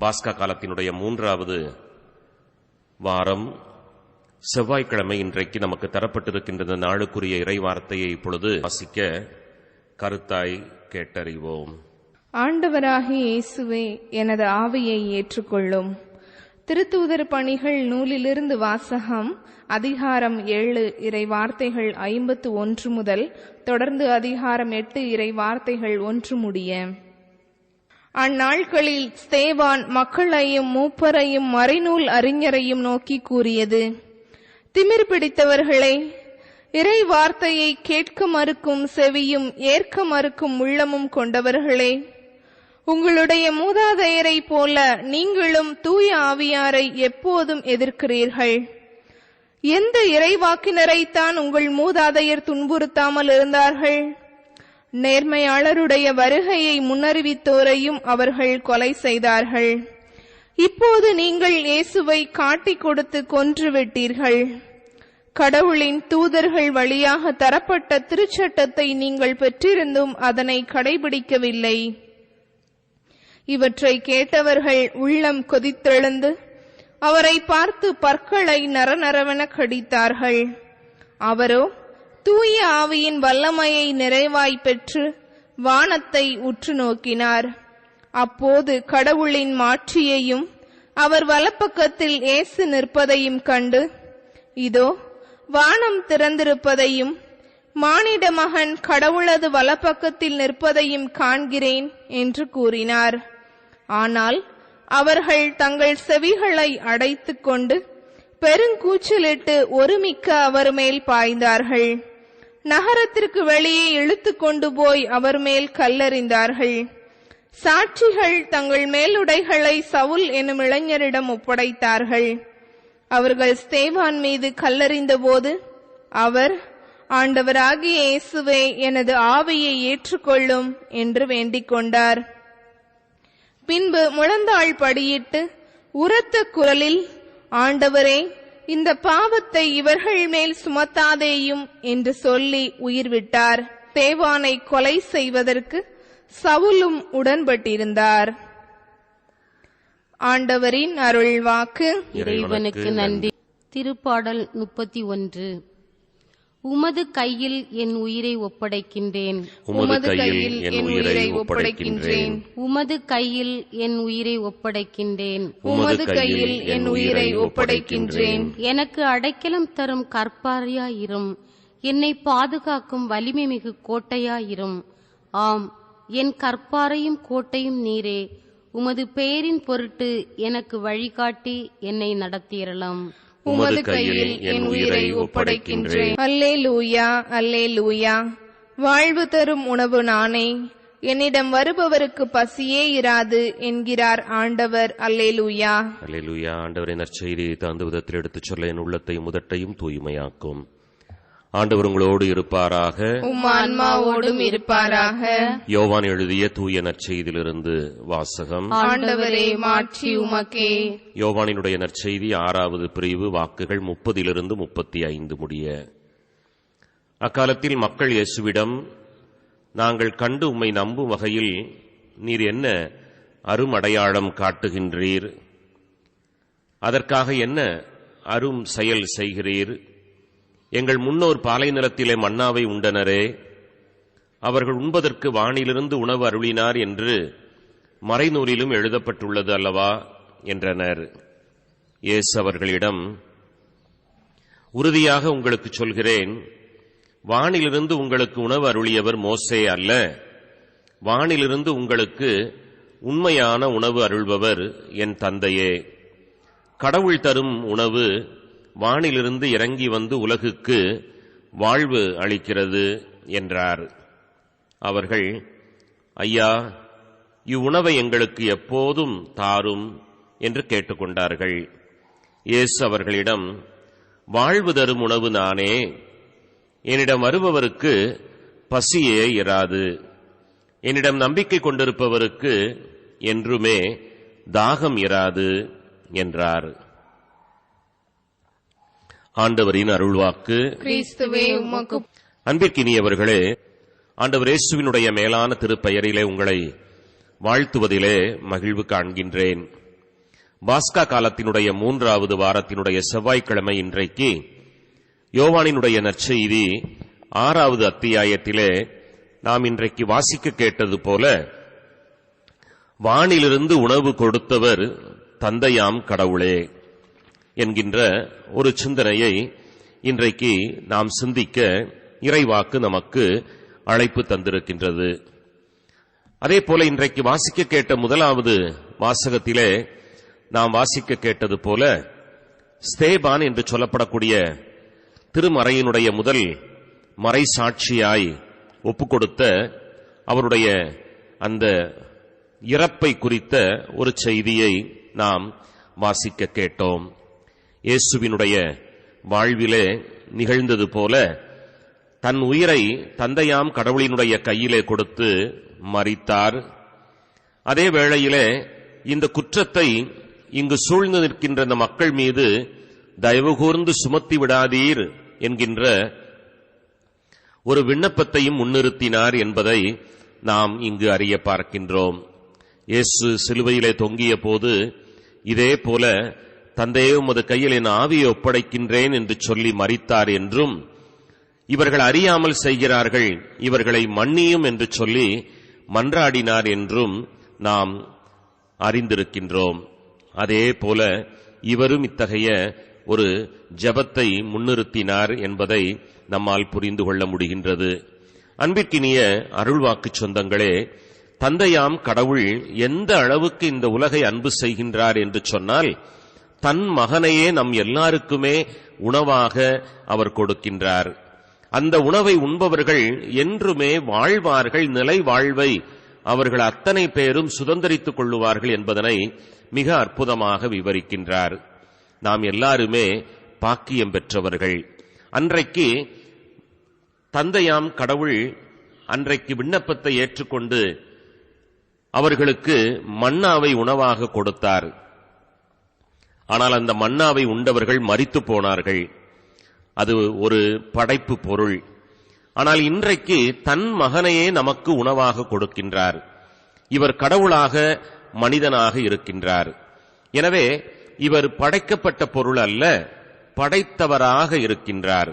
பாஸ்கா காலத்தினுடைய மூன்றாவது வாரம் செவ்வாய்க்கிழமை இன்றைக்கு நமக்கு தரப்பட்டிருக்கின்ற நாளுக்குரிய இறை வார்த்தையை இப்பொழுது வாசிக்க கருத்தாய் கேட்டறிவோம். ஆண்டவராகி இயேசுவே எனது ஆவியை ஏற்றுக்கொள்ளும். திருத்தூதர் பணிகள் நூலிலிருந்து வாசகம் அதிகாரம் ஏழு இறை வார்த்தைகள் ஐம்பத்து ஒன்று முதல் தொடர்ந்து அதிகாரம் எட்டு இறை வார்த்தைகள் ஒன்று முடிய. அந்நாட்களில் ஸ்தேவான் மக்களையும் மூப்பரையும் மறைநூல் அறிஞரையும் நோக்கி கூறியது திமிர் பிடித்தவர்களே இறை வார்த்தையை கேட்க மறுக்கும் செவியும் ஏற்க மறுக்கும் உள்ளமும் கொண்டவர்களே உங்களுடைய மூதாதையரை போல நீங்களும் தூய ஆவியாரை எப்போதும் எதிர்க்கிறீர்கள். எந்த இறைவாக்கினரைத்தான் உங்கள் மூதாதையர் துன்புறுத்தாமல் இருந்தார்கள்? நேர்மையாளருடைய வருகையை முன்னறிவித்தோரையும் அவர்கள் கொலை செய்தார்கள். இப்போது நீங்கள் இயேசுவை காட்டிக் கொடுத்து கொன்று விட்டீர்கள் கடவுளின் தூதர்கள் வழியாக தரப்பட்ட திருச்சட்டத்தை நீங்கள் பெற்றிருந்தும் அதனை கடைபிடிக்கவில்லை. இவற்றை கேட்டவர்கள் உள்ளம் கொதித்தெழுந்து அவரை பார்த்து பற்களை நரநரவென கடித்தார்கள். அவரோ தூய ஆவியின் வல்லமையை நிறைவாய் பெற்று வானத்தை உற்று நோக்கினார். அப்போது கடவுளின் மாட்சியையும் அவர் வலப்பக்கத்தில் ஏசு நிற்பதையும் கண்டு இதோ வானம் திறந்திருப்பதையும் மானிட மகன் கடவுளது வலப்பக்கத்தில் நிற்பதையும் காண்கிறேன் என்று கூறினார். ஆனால் அவர்கள் தங்கள் செவிகளை அடைத்துக் கொண்டு பெருங்கூச்சலிட்டு ஒருமிக்க அவர் மேல் பாய்ந்தார்கள். நகரத்திற்கு வெளியே இழுத்து கொண்டு போய் அவர் மேல் கல்லறிந்தார்கள். சாட்சிகள் தங்கள் மேலுடைகளை சவுல் எனும் இளைஞரிடம் ஒப்படைத்தார்கள். அவர்கள் ஸ்தேவான் மீது கல்லறிந்தபோது அவர் ஆண்டவராகிய இயேசுவே எனது ஆவியை ஏற்றுக்கொள்ளும் என்று வேண்டிக் கொண்டார். பின்பு முழந்தாள் படியிட்டு உரத்த குரலில் ஆண்டவரே இந்த பாவத்தை இவர்கள் மேல் சுமத்தாதேயும் என்று சொல்லி உயிர் விட்டார் தேவானை கொலை செய்வதற்கு சவுலும் உடன்பட்டிருந்தார். ஆண்டவரின் அருள் வாக்கு இறைவனுக்கு நன்றி. திருப்பாடல் முப்பத்தி ஒன்று. உமது கையில் என் உயிரை ஒப்படைக்கின்றேன். உமது கையில் என் உயிரை ஒப்படைக்கின்றேன். உமது கையில் என் உயிரை ஒப்படைக்கின்றேன். உமது கையில் என் உயிரை ஒப்படைக்கின்றேன். எனக்கு அடைக்கலம் தரும் கற்பாரியாயிரும். என்னை பாதுகாக்கும் வலிமை மிகு கோட்டையாயிரும். ஆம் என் கற்பாரையும் கோட்டையும் நீரே. உமது பெயரின் பொருட்டு எனக்கு வழிகாட்டி என்னை நடத்தியறலாம் உமது கையில் என் உயிரை ஒப்படைக்கின்றேன். அல்லே லூயா அல்லே லூயா வாழ்வு தரும் உணவு நானே. என்னிடம் வருபவருக்கு பசியே இராது என்கிறார் ஆண்டவர். அல்லே லூயா அல்லேலூயா ஆண்டவரின் நற்செய்தியை தகுந்த விதத்தில் எடுத்துச் சொல்ல என் உள்ளத்தையும் முதட்டையும் தூய்மையாக்கும். ஆண்டவர் உங்களோடு இருப்பாராக. ஆன்மாவோடும் இருப்பாராக. யோவான் எழுதிய தூய நற்செய்தியிலிருந்து வாசகம். ஆண்டவரே மாட்சி உமக்கே. யோவானினுடைய நற்செய்தி ஆறாவது பிரிவு வாக்குகள் முப்பதிலிருந்து முப்பத்தி ஐந்து முடிய. அக்காலத்தில் மக்கள் இயேசுவிடம் நாங்கள் கண்டு உம்மை நம்பும் வகையில் நீர் என்ன அருமடையாளம் காட்டுகின்றீர்? அதற்காக என்ன அரும் செயல் செய்கிறீர்? எங்கள் முன்னோர் பாலை நிலத்திலே மன்னாவை உண்டனரே. அவர்கள் உண்பதற்கு வானிலிருந்து உணவு அருளினார் என்று மறைநூலிலும் எழுதப்பட்டுள்ளது அல்லவா? என்றனர். இயேசு அவர்களிடம் உறுதியாக உங்களுக்கு சொல்கிறேன் வானிலிருந்து உங்களுக்கு உணவு அருளியவர் மோசே அல்ல. வானிலிருந்து உங்களுக்கு உண்மையான உணவு அருள்பவர் என் தந்தையே. கடவுள் தரும் உணவு வானிலிருந்து இறங்கி வந்து உலகுக்கு வாழ்வு அளிக்கிறது என்றார். அவர்கள் ஐயா இவ்வுணவை எங்களுக்கு எப்போதும் தாரும் என்று கேட்டுக்கொண்டார்கள். இயேசு அவர்களிடம் வாழ்வு தரும் உணவு நானே. என்னிடம் வருபவருக்கு பசியே இராது. என்னிடம் நம்பிக்கை கொண்டிருப்பவருக்கு என்றுமே தாகம் இராது என்றார். ஆண்டவரின் அருள்வாக்கு. கிறிஸ்துவே உமக்கு அன்பிற்கினியவர்களே ஆண்டவர் இயேசுவினுடைய மேலான திருப்பெயரிலே உங்களை வாழ்த்துவதிலே மகிழ்வு காண்கின்றேன். பாஸ்கா காலத்தினுடைய மூன்றாவது வாரத்தினுடைய செவ்வாய்க்கிழமை இன்றைக்கு யோவானினுடைய நற்செய்தி ஆறாவது அத்தியாயத்திலே நாம் இன்றைக்கு வாசிக்க கேட்டது போல வானிலிருந்து உணவு கொடுத்தவர் தந்தையாம் கடவுளே. என்கின்ற ஒரு சிந்தனையை இன்றைக்கு நாம் சிந்திக்க இறைவாக்கு நமக்கு அழைப்பு தந்திருக்கின்றது. அதே போல இன்றைக்கு வாசிக்க கேட்ட முதலாவது வாசகத்திலே நாம் வாசிக்க கேட்டது போல ஸ்தேபான் என்று சொல்லப்படக்கூடிய திருமறையினுடைய முதல் மறை சாட்சியாய் ஒப்புக்கொடுத்த அவருடைய அந்த இறப்பை குறித்த ஒரு செய்தியை நாம் வாசிக்க கேட்டோம். இயேசுவினுடைய வாழ்விலே நிகழ்ந்தது போல தன் உயிரை தந்தையாம் கடவுளினுடைய கையிலே கொடுத்து மறித்தார் அதே வேளையிலே இந்த குற்றத்தை இங்கு சூழ்ந்து நிற்கின்ற இந்த மக்கள் மீது தயவு கூர்ந்து சுமத்தி விடாதீர் என்கின்ற ஒரு விண்ணப்பத்தையும் முன்னிறுத்தினார் என்பதை நாம் இங்கு அறிய பார்க்கின்றோம். இயேசு சிலுவையிலே தொங்கிய போது இதே போல தந்தையே உமது கையில் என் ஆவியை ஒப்படைக்கின்றேன் என்று சொல்லி மறித்தார் என்றும் இவர்கள் அறியாமல் செய்கிறார்கள் இவர்களை மன்னியும் என்று சொல்லி மன்றாடினார் என்றும் நாம் அறிந்திருக்கின்றோம். அதே போல இவரும் இத்தகைய ஒரு ஜெபத்தை முன்னிறுத்தினார் என்பதை நம்மால் புரிந்து கொள்ள முடிகின்றது. அன்பிற்கினிய அருள்வாக்கு சொந்தங்களே தந்தையாம் கடவுள் எந்த அளவுக்கு இந்த உலகை அன்பு செய்கின்றார் என்று சொன்னால் தன் மகனையே நம் எல்லாருக்குமே உணவாக அவர் கொடுக்கின்றார். அந்த உணவை உண்பவர்கள் என்றுமே வாழ்வார்கள் நிலை வாழ்வை அவர்கள் அத்தனை பேரும் சுதந்திரித்துக் கொள்ளுவார்கள் என்பதனை மிக அற்புதமாக விவரிக்கின்றார். நாம் எல்லாருமே பாக்கியம் பெற்றவர்கள். அன்றைக்கு தந்தையாம் கடவுள் அன்றைக்கு விண்ணப்பத்தை ஏற்றுக்கொண்டு அவர்களுக்கு மன்னாவை உணவாக கொடுத்தார். ஆனால் அந்த மன்னாவை உண்டவர்கள் மறித்து போனார்கள். அது ஒரு படைப்பு பொருள். ஆனால் இன்றைக்கு தன் மகனையே நமக்கு உணவாக கொடுக்கின்றார். இவர் கடவுளாக மனிதனாக இருக்கின்றார். எனவே இவர் படைக்கப்பட்ட பொருள் அல்ல படைத்தவராக இருக்கின்றார்.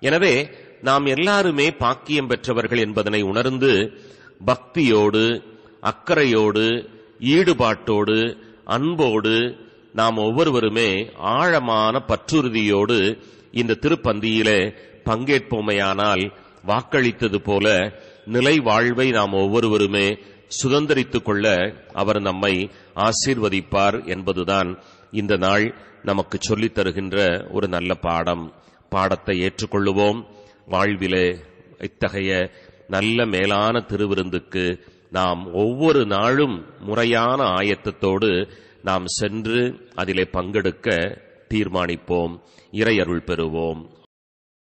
எனவே நாம் எல்லாருமே பாக்கியம் பெற்றவர்கள் என்பதனை உணர்ந்து பக்தியோடு அக்கறையோடு ஈடுபாட்டோடு அன்போடு நாம் ஒவ்வொருவருமே ஆழமான பற்றுறுதியோடு இந்த திருப்பந்தியிலே பங்கேற்போமையானால் வாக்களித்தது போல நிலை வாழ்வை நாம் ஒவ்வொருவருமே சுதந்திரித்துக் கொள்ள அவர் நம்மை ஆசீர்வதிப்பார் என்பதுதான் இந்த நாள் நமக்கு சொல்லித் தருகின்ற ஒரு நல்ல பாடம். பாடத்தை ஏற்றுக்கொள்ளுவோம். வாழ்விலே இத்தகைய நல்ல மேலான திருவிருந்துக்கு நாம் ஒவ்வொரு நாளும் முறையான ஆயத்தத்தோடு நாம் சென்று அதிலே பங்கெடுக்க தீர்மானிப்போம் இறையருள் பெறுவோம்.